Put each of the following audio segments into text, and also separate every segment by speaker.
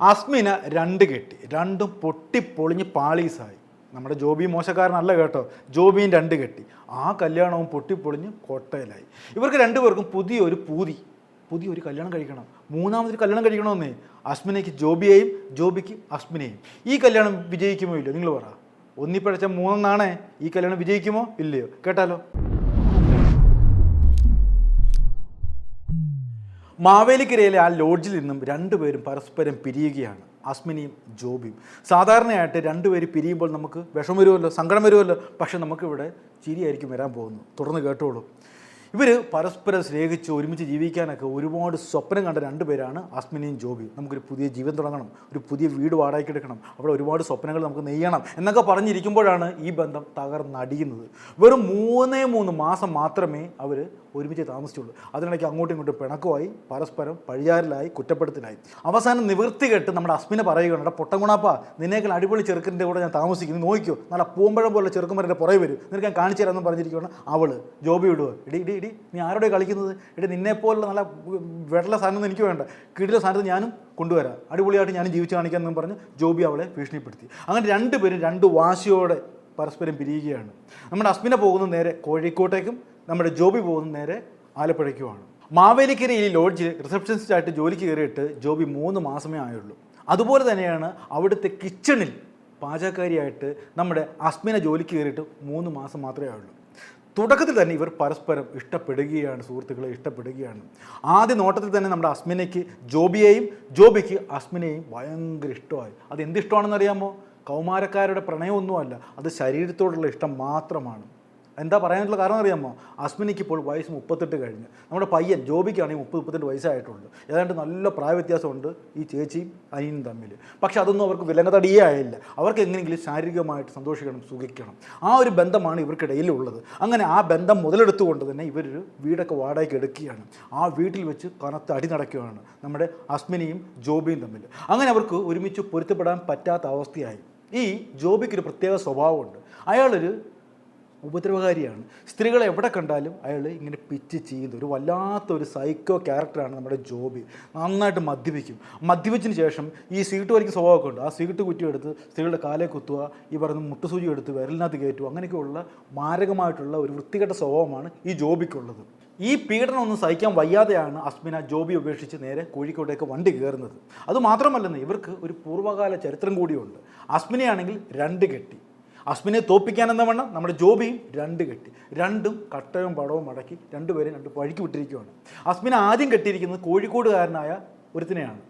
Speaker 1: അസ്മിന രണ്ട് കെട്ടി. രണ്ടും പൊട്ടിപ്പൊളിഞ്ഞ് പാളീസായി. നമ്മുടെ ജോബി മോശക്കാരനല്ല കേട്ടോ. ജോബിയും രണ്ട് കെട്ടി. ആ കല്യാണവും പൊട്ടിപ്പൊളിഞ്ഞ് കോട്ടയിലായി. ഇവർക്ക് രണ്ടുപേർക്കും പുതിയൊരു പൂതി. പുതിയൊരു കല്യാണം കഴിക്കണം. മൂന്നാമതൊരു കല്യാണം കഴിക്കണമെന്നേ. അസ്മിനയ്ക്ക് ജോബിയെയും ജോബിക്ക് അസ്മിനെയും. ഈ കല്യാണം വിജയിക്കുമോ ഇല്ലയോ? നിങ്ങൾ പറ. ഒന്നിപ്പഴച്ച മൂന്നെന്നാണേ ഈ കല്യാണം വിജയിക്കുമോ ഇല്ലയോ? കേട്ടാലോ? മാവേലിക്കരയിലെ ആ ലോഡ്ജിൽ നിന്നും രണ്ടുപേരും പരസ്പരം പിരിയുകയാണ്. അസ്മിനിയും ജോബിയും. സാധാരണയായിട്ട് രണ്ടുപേര് പിരിയുമ്പോൾ നമുക്ക് വിഷം വരുമല്ലോ സങ്കടം വരുമല്ലോ പക്ഷെ നമുക്കിവിടെ ചിരിയായിരിക്കും വരാൻ പോകുന്നു തുടർന്ന് കേട്ടോളൂ. ഇവർ പരസ്പരം സ്നേഹിച്ച് ഒരുമിച്ച് ജീവിക്കാനൊക്കെ ഒരുപാട് സ്വപ്നം കണ്ട രണ്ടുപേരാണ് അസ്മിനിയും ജോബിയും. നമുക്കൊരു പുതിയ ജീവൻ തുടങ്ങണം ഒരു പുതിയ വീട് വാടകയ്ക്ക് എടുക്കണം അവിടെ ഒരുപാട് സ്വപ്നങ്ങൾ നമുക്ക് നെയ്യണം എന്നൊക്കെ പറഞ്ഞിരിക്കുമ്പോഴാണ് ഈ ബന്ധം തകർന്നടിയുന്നത്. വെറും മൂന്നേ മൂന്ന് മാസം മാത്രമേ അവർ ഒരുമിച്ച് താമസിച്ചുള്ളൂ. അതിനിടയ്ക്ക് അങ്ങോട്ടും ഇങ്ങോട്ടും പിണക്കമായി പരസ്പരം പഴിയാറിലായി കുറ്റപ്പെടുത്തിനായി അവസാനം നിവൃത്തി കെട്ട് നമ്മുടെ അസ്മിനെ പറയുകയാണ് എടാ പൊട്ടങ്ങുണാപ്പ നിന്നേക്കാൾ അടിപൊളി ചെറുക്കന്റെ കൂടെ ഞാൻ താമസിക്കുന്നു. നോക്കിയോ? നല്ല പൂമ്പഴം പോലെ ചെറുക്കന്മാരുടെ പുറകെ വരും. നിനക്ക് ഞാൻ കാണിച്ചു തരാമെന്ന് പറഞ്ഞിരിക്കുകയാണ് അവൾ. ജോബി വിടുവോ ഇടി ഇടി ഇടി നീ ആരോടെ കളിക്കുന്നത്? ഇടി നിന്നെപ്പോലുള്ള നല്ല വെള്ള സാധനം എനിക്ക് വേണ്ട. കിടില സാധനത്തിൽ ഞാനും കൊണ്ടുവരാം. അടിപൊളിയായിട്ട് ഞാനും ജീവിച്ച് കാണിക്കാമെന്നും പറഞ്ഞ് ജോബി അവളെ ഭീഷണിപ്പെടുത്തി. അങ്ങനെ രണ്ടുപേരും രണ്ട് വാശിയോടെ പരസ്പരം പിരിയുകയാണ്. നമ്മുടെ അസ്മിനെ പോകുന്ന നേരെ കോഴിക്കോട്ടേക്കും നമ്മുടെ ജോബി പോകുന്ന നേരെ ആലപ്പുഴയ്ക്കുമാണ്. മാവേലിക്കരയിൽ ലോഡ്ജിൽ റിസപ്ഷനിസ്റ്റായിട്ട് ജോലിക്ക് കയറിയിട്ട് ജോബി മൂന്ന് മാസമേ ആയുള്ളൂ. അതുപോലെ തന്നെയാണ് അവിടുത്തെ കിച്ചണിൽ പാചകക്കാരിയായിട്ട് നമ്മുടെ അസ്മിന ജോലിക്ക് കയറിയിട്ട് മൂന്ന് മാസം മാത്രമേ ആയുള്ളൂ. തുടക്കത്തിൽ തന്നെ ഇവർ പരസ്പരം ഇഷ്ടപ്പെടുകയാണ് സുഹൃത്തുക്കളെ ഇഷ്ടപ്പെടുകയാണ്. ആദ്യ നോട്ടത്തിൽ തന്നെ നമ്മുടെ അസ്മിനയ്ക്ക് ജോബിയെയും ജോബിക്ക് അസ്മിനെയും ഭയങ്കര ഇഷ്ടമായി. അത് എന്ത് ഇഷ്ടമാണെന്ന് അറിയാമോ കൗമാരക്കാരുടെ പ്രണയമൊന്നുമല്ല. അത് ശരീരത്തോടുള്ള ഇഷ്ടം മാത്രമാണ്. എന്താ പറയാനുള്ള കാരണം അറിയാമോ? അസ്മിനിക്ക് ഇപ്പോൾ വയസ്സ് മുപ്പത്തെട്ട് കഴിഞ്ഞ്. നമ്മുടെ പയ്യൻ ജോബിക്കാണെങ്കിൽ മുപ്പത് മുപ്പത്തെട്ട് വയസ്സായിട്ടുണ്ട്. ഏതാണ്ട് നല്ല പ്രായവ്യത്യാസമുണ്ട് ഈ ചേച്ചിയും അനിയനും തമ്മിൽ പക്ഷെ അതൊന്നും അവർക്ക് വിലങ്ങതടിയേ ആയില്ല. അവർക്ക് എങ്ങനെയെങ്കിലും ശാരീരികമായിട്ട് സന്തോഷിക്കണം സുഖിക്കണം. ആ ഒരു ബന്ധമാണ് ഇവർക്കിടയിലുള്ളത് അങ്ങനെ ആ ബന്ധം മുതലെടുത്തുകൊണ്ട് തന്നെ ഇവരൊരു വീടൊക്കെ വാടകയ്ക്ക് എടുക്കുകയാണ്. ആ വീട്ടിൽ വെച്ച് കനത്ത് അടി നടക്കുകയാണ് നമ്മുടെ അസ്മിനിയും ജോബിയും തമ്മിൽ അങ്ങനെ അവർക്ക് ഒരുമിച്ച് പൊരുത്തപ്പെടാൻ പറ്റാത്ത അവസ്ഥയായി. ഈ ജോബിക്കൊരു പ്രത്യേക സ്വഭാവമുണ്ട്. അയാളൊരു ഉപദ്രവകാരിയാണ്. സ്ത്രീകളെ എവിടെ കണ്ടാലും അയാൾ ഇങ്ങനെ പിച്ച് ചെയ്യുന്ന ഒരു വല്ലാത്തൊരു സൈക്കോ ക്യാരക്ടറാണ് നമ്മുടെ ജോബി. നന്നായിട്ട് മദ്യപിക്കും. മദ്യപിച്ചതിന് ശേഷം ഈ സീട്ട് വലിക്കുന്ന സ്വഭാവമൊക്കെ ഉണ്ട്. ആ സീറ്റ് കുറ്റിയെടുത്ത് സ്ത്രീകളുടെ കാലെ കുത്തുക ഈ പറയുന്ന മുട്ടുസൂചി എടുത്ത് വിരലിനകത്ത് കയറ്റുക അങ്ങനെയൊക്കെയുള്ള മാരകമായിട്ടുള്ള ഒരു വൃത്തികെട്ട സ്വഭാവമാണ് ഈ ജോബിക്കുള്ളത്. ഈ പീഡനം ഒന്നും സഹിക്കാൻ വയ്യാതെയാണ് അസ്മിന ജോബി ഉപേക്ഷിച്ച് നേരെ കോഴിക്കോട്ടേക്ക് വണ്ടി കയറുന്നത്. അതുമാത്രമല്ലെന്ന് ഇവർക്ക് ഒരു പൂർവകാല ചരിത്രം കൂടിയുണ്ട്. അസ്മിനയാണെങ്കിൽ രണ്ട് കെട്ടി. അസ്മിനെ തോപ്പിക്കാൻ എന്ന വണ്ണം നമ്മുടെ ജോബിയും രണ്ട് കെട്ടി. രണ്ടും കട്ടയും പടവും മടക്കി രണ്ടുപേരും രണ്ട് വഴിക്ക് വിട്ടിരിക്കുകയാണ് അസ്മിനെ ആദ്യം കെട്ടിയിരിക്കുന്നത് കോഴിക്കോടുകാരനായ ഒരുത്തിനെയാണ്.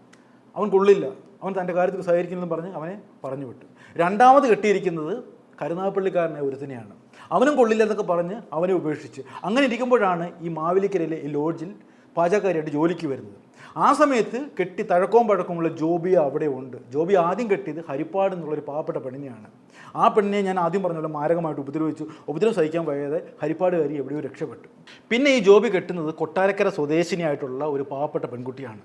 Speaker 1: അവൻ കൊള്ളില്ല. അവൻ തന്റെ കാര്യത്തിൽ സഹകരിക്കുന്നെന്ന് പറഞ്ഞ് അവനെ പറഞ്ഞു വിട്ടു. രണ്ടാമത് കെട്ടിയിരിക്കുന്നത് കരുനാഗപ്പള്ളിക്കാരനായ ഒരുത്തിനെയാണ്. അവനും കൊള്ളില്ല എന്നൊക്കെ പറഞ്ഞ് അവനെ ഉപേക്ഷിച്ച്. അങ്ങനെ ഇരിക്കുമ്പോഴാണ് ഈ മാവേലിക്കരയിലെ ഈ ലോഡ്ജിൽ പാചകക്കാരിയായിട്ട് ജോലിക്ക് വരുന്നത്. ആ സമയത്ത് കെട്ടി തഴക്കവും പഴക്കമുള്ള ജോബി അവിടെ ഉണ്ട്. ജോബി ആദ്യം കെട്ടിയത് ഹരിപ്പാട് എന്നുള്ളൊരു പാവപ്പെട്ട പെണ്ണിനെയാണ്. ആ പെണ്ണിനെ ഞാൻ ആദ്യം പറഞ്ഞ പോലെ മാരകമായിട്ട് ഉപദ്രവിച്ചു. ഉപദ്രവം സഹിക്കാൻ വയ്യാതെ ഹരിപ്പാടുകാരി എവിടെയോ രക്ഷപ്പെട്ടു. പിന്നെ ഈ ജോബി കെട്ടുന്നത് കൊട്ടാരക്കര സ്വദേശിനിയായിട്ടുള്ള ഒരു പാവപ്പെട്ട പെൺകുട്ടിയാണ്.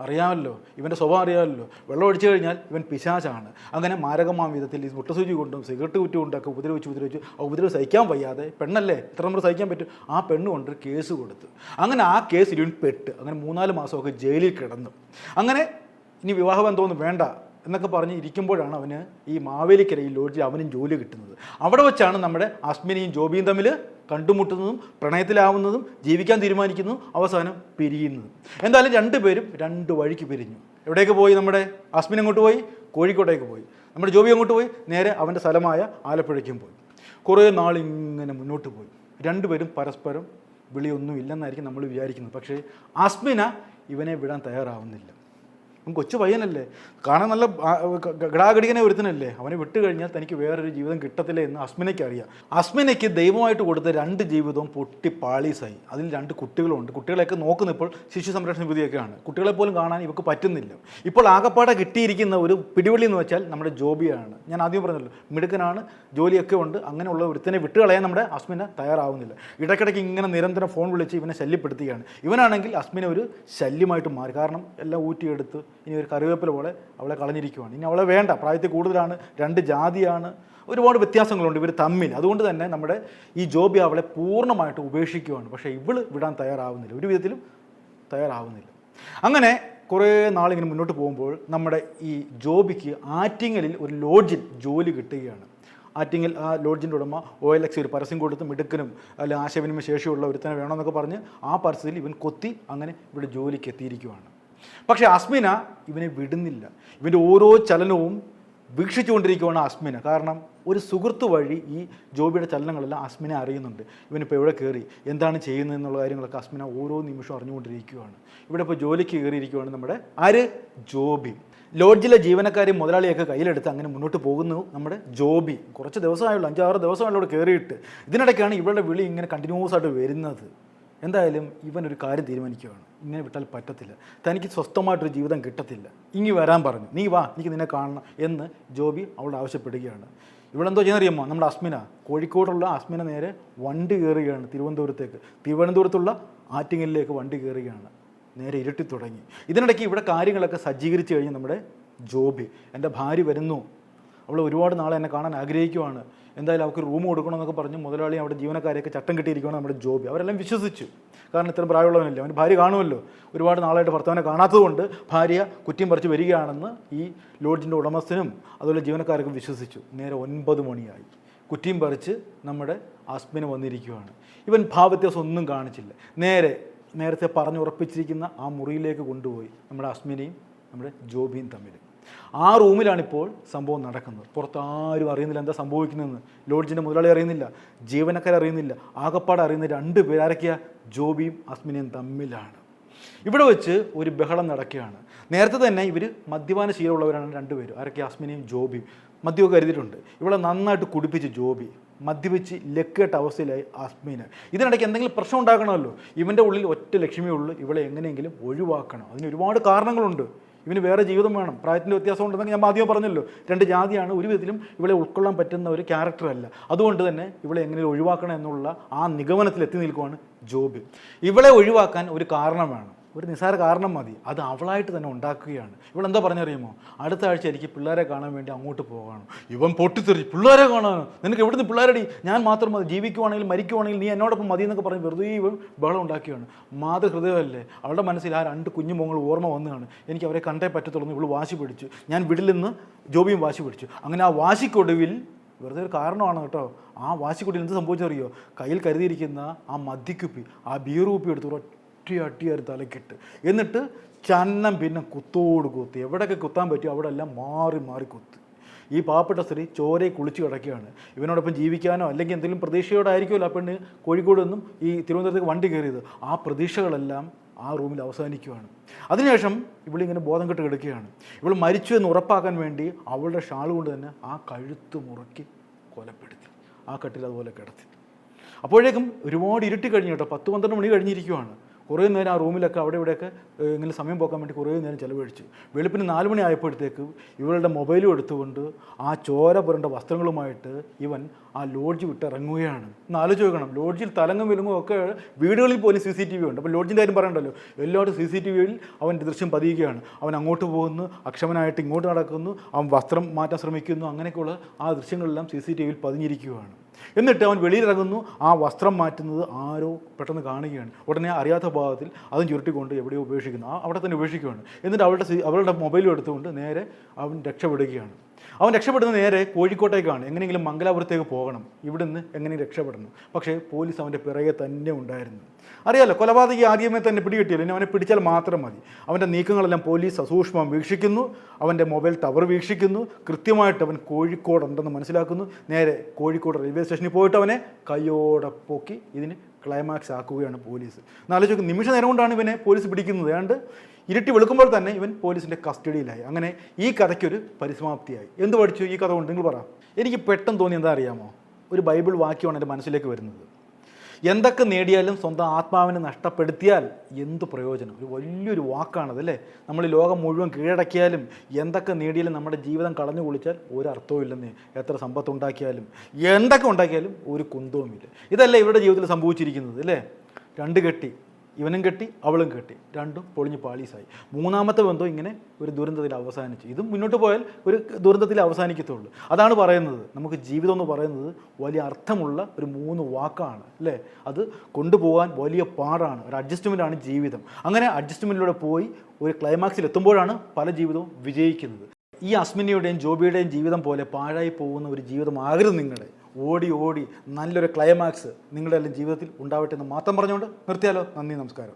Speaker 1: അറിയാമല്ലോ ഇവന്റെ സ്വഭാവം അറിയാമല്ലോ. വെള്ളം ഒഴിച്ചു കഴിഞ്ഞാൽ ഇവൻ പിശാചാണ്. അങ്ങനെ മാരകമാം വിധത്തിൽ ഈ മുട്ടസൂചി കൊണ്ടും സിഗരറ്റ് കുറ്റി കൊണ്ടൊക്കെ ഉപദ്രവിച്ച് ഉപദ്രവിച്ച് ആ ഉപദ്രവം സഹിക്കാൻ വയ്യാതെ പെണ്ണല്ലേ? എത്ര നമ്മൾ സഹിക്കാൻ പറ്റും. ആ പെണ്ണ് കൊണ്ട് കേസ് കൊടുത്തു. അങ്ങനെ ആ കേസ് ഇവൻ പെട്ട്. അങ്ങനെ മൂന്നാൽ മാസമൊക്കെ ജയിലിൽ കിടന്നു. അങ്ങനെ ഇനി വിവാഹബന്ധമൊന്നും വേണ്ട എന്നൊക്കെ പറഞ്ഞ് ഇരിക്കുമ്പോഴാണ് അവന് ഈ മാവേലിക്കരയിൽ ലോഡ്ജിൽ അവനും ജോലി കിട്ടുന്നത്. അവിടെ വെച്ചാണ് നമ്മുടെ അസ്മിനിയും ജോബിയും തമ്മിൽ കണ്ടുമുട്ടുന്നതും പ്രണയത്തിലാവുന്നതും ജീവിക്കാൻ തീരുമാനിക്കുന്നതും അവസാനം പിരിയുന്നതും. എന്തായാലും രണ്ടുപേരും രണ്ട് വഴിക്ക് പിരിഞ്ഞു. എവിടേക്ക് പോയി നമ്മുടെ അസ്മിൻ അങ്ങോട്ട് പോയി? കോഴിക്കോട്ടേക്ക് പോയി. നമ്മുടെ ജോബി അങ്ങോട്ട് പോയി? നേരെ അവന്റെ സ്ഥലമായ ആലപ്പുഴയ്ക്കും പോയി. കുറേ നാൾ ഇങ്ങനെ മുന്നോട്ട് പോയി. രണ്ടുപേരും പരസ്പരം വിളിയൊന്നും ഇല്ലെന്നായിരിക്കും നമ്മൾ വിചാരിക്കുന്നത്. പക്ഷേ അസ്മിന ഇവനെ വിടാൻ തയ്യാറാവുന്നില്ല. അവൻ കൊച്ചു പയ്യനല്ലേ. കാണാൻ നല്ല ഗടാഗടികനെ ഒരുത്തനല്ലേ. അവനെ വിട്ടു കഴിഞ്ഞാൽ തനിക്ക് വേറൊരു ജീവിതം കിട്ടത്തില്ല എന്ന് അസ്മിനയ്ക്ക് അറിയാം. അസ്മിനയ്ക്ക് ദൈവമായിട്ട് കൊടുത്ത രണ്ട് ജീവിതവും പൊട്ടി പാളീസായി അതിൽ രണ്ട് കുട്ടികളുണ്ട്. കുട്ടികളെയൊക്കെ നോക്കുന്ന ഇപ്പോൾ ശിശു സംരക്ഷണ വിധിയൊക്കെയാണ്. കുട്ടികളെ പോലും കാണാൻ ഇവർക്ക് പറ്റുന്നില്ല. ഇപ്പോൾ ആകപ്പാടെ കിട്ടിയിരിക്കുന്ന ഒരു പിടിവള്ളി എന്ന് വെച്ചാൽ നമ്മുടെ ജോബിയാണ്. ഞാൻ ആദ്യം പറഞ്ഞല്ലോ മിടുക്കനാണ് ജോലിയൊക്കെ ഉണ്ട് അങ്ങനെയുള്ള ഒരുത്തനെ വിട്ടുകളയാൻ നമ്മുടെ അസ്മിന തയ്യാറാവുന്നില്ല. ഇടയ്ക്കിടയ്ക്ക് ഇങ്ങനെ നിരന്തരം ഫോൺ വിളിച്ച് ഇവനെ ശല്യപ്പെടുത്തുകയാണ്. ഇവനാണെങ്കിൽ അസ്മിനെ ഒരു ശല്യമായിട്ട് മാറി. കാരണം എല്ലാം ഊറ്റിയെടുത്ത് ഇനി ഒരു കറിവേപ്പില പോലെ അവളെ കളഞ്ഞിരിക്കുകയാണ് ഇനി അവളെ വേണ്ട. പ്രായത്തിൽ കൂടുതലാണ്. രണ്ട് ജാതിയാണ്. ഒരുപാട് വ്യത്യാസങ്ങളുണ്ട് ഇവർ തമ്മിൽ. അതുകൊണ്ട് തന്നെ നമ്മുടെ ഈ ജോബി അവളെ പൂർണമായിട്ട് ഉപേക്ഷിക്കുകയാണ് പക്ഷേ ഇവൾ വിടാൻ തയ്യാറാവുന്നില്ല. ഒരു വിധത്തിലും തയ്യാറാവുന്നില്ല. അങ്ങനെ കുറേ നാളിങ്ങനെ മുന്നോട്ട് പോകുമ്പോൾ നമ്മുടെ ഈ ജോബിക്ക് ആറ്റിങ്ങലിൽ ഒരു ലോഡ്ജിൽ ജോലി കിട്ടുകയാണ്. ആറ്റിങ്ങൽ ആ ലോഡ്ജിന്റെ ഉടമ ഒ എൽ എക്സ് ഒരു പരസ്യം കൊടുത്ത് മിടുക്കനും അല്ല ആശയവിനിമയ ശേഷിയുള്ള ഒരുത്തനെ വേണമെന്നൊക്കെ പറഞ്ഞ് ആ പരസ്യത്തിൽ ഇവൻ കൊത്തി അങ്ങനെ ഇവിടെ ജോലിക്ക് എത്തിയിരിക്കുവാണ്. പക്ഷേ അസ്മിന ഇവനെ വിടുന്നില്ല. ഇവന്റെ ഓരോ ചലനവും വീക്ഷിച്ചുകൊണ്ടിരിക്കുകയാണ് അസ്മിന. കാരണം ഒരു സുഹൃത്ത് വഴി ഈ ജോബിയുടെ ചലനങ്ങളെല്ലാം അസ്മിനെ അറിയുന്നുണ്ട്. ഇവനിപ്പോൾ എവിടെ കയറി എന്താണ് ചെയ്യുന്നത് എന്നുള്ള കാര്യങ്ങളൊക്കെ അസ്മിന ഓരോ നിമിഷവും അറിഞ്ഞുകൊണ്ടിരിക്കുകയാണ് ഇവിടെ ഇപ്പോൾ ജോലിക്ക് കയറിയിരിക്കുകയാണ് നമ്മുടെ ആര്? ജോബി. ലോഡ്ജിലെ ജീവനക്കാരെയും മുതലാളിയൊക്കെ കയ്യിലെടുത്ത് അങ്ങനെ മുന്നോട്ട് പോകുന്നു നമ്മുടെ ജോബി. കുറച്ച് ദിവസമായുള്ളൂ അഞ്ചാറ് ദിവസമായുള്ളൂ കയറിയിട്ട് ഇതിനിടയ്ക്കാണ് ഇവളുടെ വിളി ഇങ്ങനെ കണ്ടിന്യൂസ് ആയിട്ട് വരുന്നത്. എന്തായാലും ഇവൻ ഒരു കാര്യം തീരുമാനിക്കുകയാണ്. ഇങ്ങനെ വിട്ടാൽ പറ്റത്തില്ല. തനിക്ക് സ്വസ്ഥമായിട്ടൊരു ജീവിതം കിട്ടത്തില്ല. ഇങ്ങി വരാൻ പറഞ്ഞു. നീ വാ എനിക്ക് നിന്നെ കാണണം എന്ന് ജോബി അവളോട് ആവശ്യപ്പെടുകയാണ്. ഇവളെന്തോ ചെയ്യുന്നറിയുമോ? നമ്മുടെ അസ്മിന. കോഴിക്കോടുള്ള അസ്മിന നേരെ വണ്ടി കയറുകയാണ് തിരുവനന്തപുരത്തേക്ക്. തിരുവനന്തപുരത്തുള്ള ആറ്റിങ്ങലിലേക്ക് വണ്ടി കയറുകയാണ്. നേരെ ഇരുട്ടി തുടങ്ങി. ഇതിനിടയ്ക്ക് ഇവിടെ കാര്യങ്ങളൊക്കെ സജ്ജീകരിച്ച് കഴിഞ്ഞ് നമ്മുടെ ജോബി. എന്റെ ഭാര്യ വരുന്നു. അവൾ ഒരുപാട് നാളെ എന്നെ കാണാൻ ആഗ്രഹിക്കുവാണ്. എന്തായാലും അവർക്ക് റൂം കൊടുക്കണമെന്നൊക്കെ പറഞ്ഞ് മുതലാളി അവിടെ ജീവനക്കാരെയൊക്കെ ചട്ടം കിട്ടിയിരിക്കുകയാണ് നമ്മുടെ ജോബി. അവരെല്ലാം വിശ്വസിച്ചു. കാരണം ഇത്ര പ്രായമുള്ളവനല്ലേ? അവന്റെ ഭാര്യ കാണുമല്ലോ. ഒരുപാട് നാളായിട്ട് ഭർത്താവിനെ കാണാത്തതുകൊണ്ട് ഭാര്യ കുറ്റിയും പറിച്ച് വരികയാണെന്ന് ഈ ലോഡ്ജിന്റെ ഉടമസ്ഥനും അതുപോലെ ജീവനക്കാരൊക്കെ വിശ്വസിച്ചു. നേരെ ഒൻപത് മണിയായി. കുറ്റിയും പറിച്ച് നമ്മുടെ ആസ്മിന് വന്നിരിക്കുകയാണ് ഇവൻ ഭാവവ്യത്യാസം ഒന്നും കാണിച്ചില്ല. നേരെ നേരത്തെ പറഞ്ഞുറപ്പിച്ചിരിക്കുന്ന ആ മുറിയിലേക്ക് കൊണ്ടുപോയി നമ്മുടെ അസ്മിനെയും നമ്മുടെ ജോബിയും തമ്മിൽ ആ റൂമിലാണ് ഇപ്പോൾ സംഭവം നടക്കുന്നത്. പുറത്ത് ആരും അറിയുന്നില്ല എന്താ സംഭവിക്കുന്നതെന്ന്. ലോഡ്ജിന്റെ മുതലാളി അറിയുന്നില്ല ജീവനക്കാർ അറിയുന്നില്ല ആകപ്പാട് അറിയുന്ന രണ്ട് പേരാരൊക്കെയാ ജോബിയും അസ്മിനിയും തമ്മിലാണ്. ഇവിടെ വെച്ച് ഒരു ബഹളം നടക്കുകയാണ്. നേരത്തെ തന്നെ ഇവർ മദ്യപാന ശീലമുള്ളവരാണ് രണ്ടുപേരും ആരൊക്കെ അസ്മിനിയും ജോബിയും. മദ്യമൊക്കെ കരുതിയിട്ടുണ്ട്. ഇവിടെ നന്നായിട്ട് കുടിപ്പിച്ച് ജോബി. മദ്യപിച്ച് ലക്കേട്ട അവസ്ഥയിലായി അസ്മീന്. ഇതിനിടയ്ക്ക് എന്തെങ്കിലും പ്രശ്നം ഉണ്ടാക്കണമല്ലോ? ഇവന്റെ ഉള്ളിൽ ഒറ്റ ലക്ഷ്യമേ ഉള്ളൂ ഇവളെ എങ്ങനെയെങ്കിലും ഒഴിവാക്കണം. അതിന് ഒരുപാട് കാരണങ്ങളുണ്ട്. ഇവന് വേറെ ജീവിതം വേണം. പ്രായത്തിന്റെ വ്യത്യാസം ഉണ്ടെന്നൊക്കെ ഞാൻ ആദ്യം പറഞ്ഞല്ലോ. രണ്ട് ജാതിയാണ്. ഒരു വിധത്തിലും ഇവളെ ഉൾക്കൊള്ളാൻ പറ്റുന്ന ഒരു ക്യാരക്ടറല്ല അതുകൊണ്ട് തന്നെ ഇവളെ എങ്ങനെ ഒഴിവാക്കണം എന്നുള്ള ആ നിഗമനത്തിൽ എത്തി നിൽക്കുവാണ് ജോബ്. ഇവളെ ഒഴിവാക്കാൻ ഒരു കാരണം വേണം. ഒരു നിസ്സാര കാരണം മതി. അത് അവളായിട്ട് തന്നെ ഉണ്ടാക്കുകയാണ്. ഇവളെന്താ പറഞ്ഞറിയുമോ? അടുത്ത ആഴ്ച എനിക്ക് പിള്ളേരെ കാണാൻ വേണ്ടി അങ്ങോട്ട് പോകണം. ഇവൻ പൊട്ടിത്തെറി. പിള്ളേരെ കാണാനോ നിനക്ക് എവിടുന്ന് പിള്ളേരടി? ഞാൻ മാത്രം മതി. ജീവിക്കുവാണെങ്കിൽ മരിക്കുവാണെങ്കിൽ നീ എന്നോടൊപ്പം മതി എന്നൊക്കെ പറഞ്ഞ് വെറുതെ ഇവൻ ബഹളം ഉണ്ടാക്കുകയാണ്. മാതൃഹൃദയമല്ലേ? അവളുടെ മനസ്സിൽ ആ രണ്ട് കുഞ്ഞു മോങ്ങൾ ഓർമ്മ വന്നതാണ്. എനിക്ക് അവരെ കണ്ടേ പറ്റത്തുള്ളൂ ഇവൾ വാശി പിടിച്ചു. ഞാൻ വിടില്ലെന്ന് ജോബിയും വാശി പിടിച്ചു. അങ്ങനെ ആ വാശിക്കൊടുവിൽ വെറുതെ ഒരു കാരണമാണ് കേട്ടോ. ആ വാശിക്കുട്ടിയിൽ എന്ത് സംഭവിച്ചറിയോ കയ്യിൽ കരുതിയിരിക്കുന്ന ആ മദ്യക്കുപ്പി ആ ബീർ കുപ്പി എടുത്ത് ഒറ്റ ഒരു തലക്കിട്ട്. എന്നിട്ട് ചന്നം പിന്നെ കുത്തോട് കുത്തി. എവിടെയൊക്കെ കുത്താൻ പറ്റുമോ അവിടെ എല്ലാം മാറി മാറി കുത്തി. ഈ പാവപ്പെട്ട സ്ത്രീ ചോരയെ കുളിച്ച് കിടക്കുകയാണ്. ഇവനോടൊപ്പം ജീവിക്കാനോ അല്ലെങ്കിൽ എന്തെങ്കിലും പ്രതീക്ഷയോടായിരിക്കുമല്ലോ ആ പെണ്ണ് കോഴിക്കോട് നിന്നും ഈ തിരുവനന്തപുരത്തേക്ക് വണ്ടി കയറിയത്. ആ പ്രതീക്ഷകളെല്ലാം ആ റൂമിൽ അവസാനിക്കുകയാണ് അതിനുശേഷം ഇവളിങ്ങനെ ബോധം കെട്ട് കിടക്കുകയാണ്. ഇവൾ മരിച്ചു എന്ന് ഉറപ്പാക്കാൻ വേണ്ടി അവളുടെ ഷാൾ കൊണ്ട് തന്നെ ആ കഴുത്ത് മുറക്കി കൊലപ്പെടുത്തി. ആ കട്ടിൽ അതുപോലെ കിടത്തി. അപ്പോഴേക്കും ഒരുപാട് ഇരുട്ടി കഴിഞ്ഞു കേട്ടോ. പത്ത് പന്ത്രണ്ട് മണി കഴിഞ്ഞിരിക്കുവാണ്. കുറേ നേരം ആ റൂമിലൊക്കെ അവിടെ ഇവിടെയൊക്കെ ഇങ്ങനെ സമയം പോക്കാൻ വേണ്ടി കുറേ നേരം ചിലവഴിച്ചു. വെളുപ്പിന് നാല് മണി ആയപ്പോഴത്തേക്ക് ഇവളുടെ മൊബൈലും എടുത്തുകൊണ്ട് ആ ചോര പുരണ്ട വസ്ത്രങ്ങളുമായിട്ട് ഇവൻ ആ ലോഡ്ജ് വിട്ടിറങ്ങുകയാണ്. ഒന്ന് ആലോചിച്ച് ലോഡ്ജിൽ തലങ്ങും വിലങ്ങും ഒക്കെ വീടുകളിൽ പോലും സി സി ടി വി ഉണ്ട്. അപ്പോൾ ലോഡ്ജിന്റെ കാര്യം പറയണ്ടല്ലോ? എല്ലാവരും സി സി ടി വിയിൽ അവന്റെ ദൃശ്യം പതിയുകയാണ്. അവൻ അങ്ങോട്ട് പോകുന്നു അക്ഷമനായിട്ട് ഇങ്ങോട്ട് നടക്കുന്നു അവൻ വസ്ത്രം മാറ്റാൻ ശ്രമിക്കുന്നു അങ്ങനെയൊക്കെയുള്ള ആ ദൃശ്യങ്ങളെല്ലാം സി സി ടി വിയിൽ പതിഞ്ഞിരിക്കുകയാണ്. എന്നിട്ട് അവൻ വെളിയിലിറങ്ങുന്നു. ആ വസ്ത്രം മാറ്റുന്നത് ആരോ പെട്ടെന്ന് കാണുകയാണ്. ഉടനെ അറിയാത്ത ഭാഗത്തിൽ അതും ചുരുട്ടിക്കൊണ്ട് എവിടെയോ ഉപേക്ഷിക്കുന്നു. ആ അവിടെ തന്നെ ഉപേക്ഷിക്കുകയാണ്. എന്നിട്ട് അവളുടെ അവളുടെ മൊബൈലും എടുത്തുകൊണ്ട് നേരെ അവൻ രക്ഷപ്പെടുകയാണ്. അവൻ രക്ഷപ്പെടുന്ന നേരെ കോഴിക്കോട്ടേക്കാണ്. എങ്ങനെയെങ്കിലും മംഗലാപുരത്തേക്ക് പോകണം. ഇവിടുന്ന് എങ്ങനെ രക്ഷപ്പെടണം പക്ഷേ പോലീസ് അവന്റെ പിറകെ തന്നെ ഉണ്ടായിരുന്നു. അറിയാലോ കൊലപാതകി ആദ്യമേ തന്നെ പിടികിട്ടിയില്ല. ഇനി അവനെ പിടിച്ചാൽ മാത്രം മതി. അവന്റെ നീക്കങ്ങളെല്ലാം പോലീസ് അസൂക്ഷ്മം വീക്ഷിക്കുന്നു. അവന്റെ മൊബൈൽ ടവർ വീക്ഷിക്കുന്നു. കൃത്യമായിട്ട് അവൻ കോഴിക്കോടുണ്ടെന്ന് മനസ്സിലാക്കുന്നു. നേരെ കോഴിക്കോട് റെയിൽവേ സ്റ്റേഷനിൽ പോയിട്ട് അവനെ കയ്യോടെ പൊക്കി ഇതിന് ക്ലൈമാക്സ് ആക്കുകയാണ് പോലീസ്. എന്നാലോചിക്കും നിമിഷ നേരം കൊണ്ടാണ് ഇവനെ പോലീസ് പിടിക്കുന്നത്. ഏതാണ്ട് ഇരുട്ടി വെളുക്കുമ്പോൾ തന്നെ ഇവൻ പോലീസിന്റെ കസ്റ്റഡിയിലായി. അങ്ങനെ ഈ കഥയ്ക്കൊരു പരിസമാപ്തിയായി. എന്ത് പഠിച്ചു? ഈ കഥ കൊണ്ട് നിങ്ങൾ പറ. എനിക്ക് പെട്ടെന്ന് തോന്നി എന്താ അറിയാമോ? ഒരു ബൈബിൾ വാക്യമാണ് എന്റെ മനസ്സിലേക്ക് വരുന്നത്. എന്തൊക്കെ നേടിയാലും സ്വന്തം ആത്മാവിനെ നഷ്ടപ്പെടുത്തിയാൽ എന്ത് പ്രയോജനം? ഒരു വലിയൊരു വാക്കാണത് അല്ലേ? നമ്മൾ ലോകം മുഴുവൻ കീഴടക്കിയാലും എന്തൊക്കെ നേടിയാലും നമ്മുടെ ജീവിതം കളഞ്ഞു കുളിച്ചാൽ ഒരു ഇല്ലെന്ന് ഇല്ലെന്നേ. എത്ര സമ്പത്ത് ഉണ്ടാക്കിയാലും എന്തൊക്കെ ഉണ്ടാക്കിയാലും ഒരു കുന്തവുമില്ല. ഇതല്ലേ ഇവരുടെ ജീവിതത്തിൽ സംഭവിച്ചിരിക്കുന്നത് അല്ലേ? രണ്ട് കെട്ടി. ഇവനും കെട്ടി അവളും കെട്ടി. രണ്ടും പൊളിഞ്ഞ് പാളീസായി. മൂന്നാമത്തെ ബന്ധം ഇങ്ങനെ ഒരു ദുരന്തത്തിൽ അവസാനിച്ചു. ഇതും മുന്നോട്ട് പോയാൽ ഒരു ദുരന്തത്തിൽ അവസാനിക്കത്തുള്ളൂ. അതാണ് പറയുന്നത്. നമുക്ക് ജീവിതം എന്ന് പറയുന്നത് വലിയ അർത്ഥമുള്ള ഒരു മൂന്ന് വാക്കാണ് അല്ലേ? അത് കൊണ്ടുപോകാൻ വലിയ പാടാണ്. ഒരു അഡ്ജസ്റ്റ്മെന്റാണ് ജീവിതം. അങ്ങനെ അഡ്ജസ്റ്റ്മെന്റിലൂടെ പോയി ഒരു ക്ലൈമാക്സിൽ എത്തുമ്പോഴാണ് പല ജീവിതവും വിജയിക്കുന്നത്. ഈ അസ്മിനിയുടെയും ജോബിയുടെയും ജീവിതം പോലെ പാഴായി പോകുന്ന ഒരു ജീവിതമാകരുത് നിങ്ങളുടെ ഓടി ഓടി നല്ലൊരു ക്ലൈമാക്സ് നിങ്ങളുടെ എല്ലാം ജീവിതത്തിൽ ഉണ്ടാവട്ടെ എന്ന് മാത്രം പറഞ്ഞുകൊണ്ട് നിർത്തിയാലോ? നന്ദി നമസ്കാരം.